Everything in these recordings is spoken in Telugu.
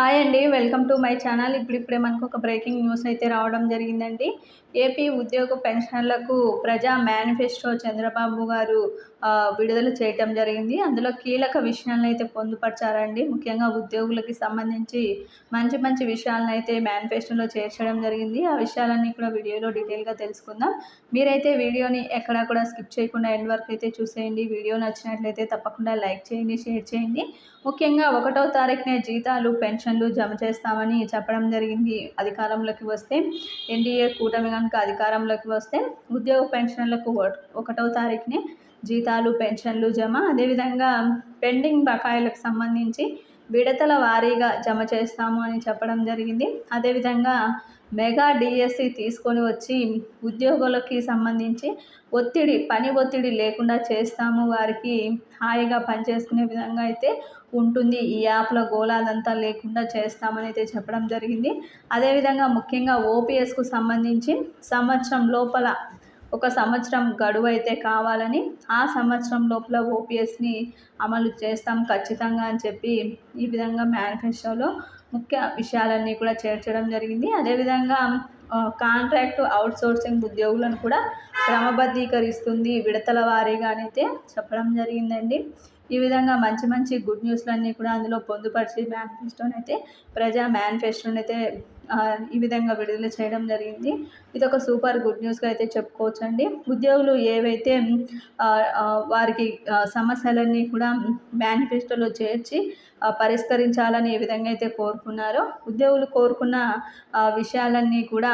హాయ్ అండి వెల్కమ్ టు మై ఛానల్. ఇప్పుడిప్పుడే మనకు ఒక బ్రేకింగ్ న్యూస్ అయితే రావడం జరిగిందండి. ఏపీ ఉద్యోగ పెన్షన్లకు ప్రజా మేనిఫెస్టో చంద్రబాబు గారు విడుదల చేయటం జరిగింది. అందులో కీలక విషయాలను అయితే పొందుపరిచారండి. ముఖ్యంగా ఉద్యోగులకి సంబంధించి మంచి మంచి విషయాలను అయితే మేనిఫెస్టోలో చేర్చడం జరిగింది. ఆ విషయాలన్నీ కూడా వీడియోలో డీటెయిల్గా తెలుసుకుందాం. మీరైతే వీడియోని ఎక్కడా కూడా స్కిప్ చేయకుండా ఎండ్ వరకు అయితే చూసేయండి. వీడియో నచ్చినట్లయితే తప్పకుండా లైక్ చేయండి షేర్ చేయండి. ముఖ్యంగా ఒకటో తారీఖునే జీతాలు పెన్షన్ పెన్షన్లు జమ చేస్తామని చెప్పడం జరిగింది. అధికారంలోకి వస్తే ఎన్డీఏ కూటమి కనుక అధికారంలోకి వస్తే ఉద్యోగ పెన్షన్లకు ఒకటో తారీఖునే జీతాలు పెన్షన్లు జమ. అదేవిధంగా పెండింగ్ బకాయిలకు సంబంధించి విడతల వారీగా జమ చేస్తాము అని చెప్పడం జరిగింది. అదేవిధంగా మెగా డిఎస్సి తీసుకొని వచ్చి ఉద్యోగులకి సంబంధించి ఒత్తిడి పని ఒత్తిడి లేకుండా చేస్తాము. వారికి హాయిగా పనిచేసుకునే విధంగా అయితే ఉంటుంది. ఈ యాప్లో గోళాలంతా లేకుండా చేస్తామని అయితే చెప్పడం జరిగింది. అదేవిధంగా ముఖ్యంగా ఓపీఎస్కు సంబంధించి సంవత్సరం లోపల ఒక సంవత్సరం గడువు అయితే కావాలని ఆ సంవత్సరం లోపల ఓపీఎస్ని అమలు చేస్తాం ఖచ్చితంగా అని చెప్పి ఈ విధంగా మేనిఫెస్టోలో ముఖ్య విషయాలన్నీ కూడా చేర్చడం జరిగింది. అదేవిధంగా కాంట్రాక్ట్ అవుట్సోర్సింగ్ ఉద్యోగులను కూడా క్రమబద్ధీకరిస్తుంది. విడతల వారీగానైతే చెప్పడం జరిగిందండి. ఈ విధంగా మంచి మంచి గుడ్ న్యూస్లన్నీ కూడా అందులో పొందుపరిచి మేనిఫెస్టోనైతే అయితే ప్రజా మేనిఫెస్టోనైతే అయితే ఈ విధంగా విడుదల చేయడం జరిగింది. ఇది ఒక సూపర్ గుడ్ న్యూస్గా అయితే చెప్పుకోవచ్చు అండి ఉద్యోగులు ఏవైతే వారికి సమస్యలన్నీ కూడా మేనిఫెస్టోలో చేర్చి పరిష్కరించాలని ఏ విధంగా అయితే కోరుకున్నారో ఉద్యోగులు కోరుకున్న విషయాలన్నీ కూడా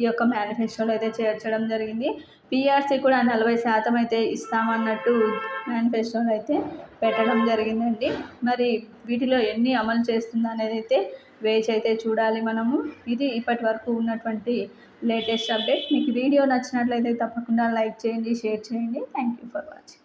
ఈ యొక్క మేనిఫెస్టోలో అయితే చేర్చడం జరిగింది. పిఆర్సీ కూడా నలభై శాతం అయితే ఇస్తామన్నట్టు మేనిఫెస్టోలో అయితే పెట్టడం జరిగిందండి. మరి వీటిలో ఎన్ని అమలు చేస్తుందనేది అయితే వేచి అయితే చూడాలి మనము. ఇది ఇప్పటి వరకు ఉన్నటువంటి లేటెస్ట్ అప్డేట్. మీకు వీడియో నచ్చినట్లయితే తప్పకుండా లైక్ చేయండి షేర్ చేయండి. Thank you for watching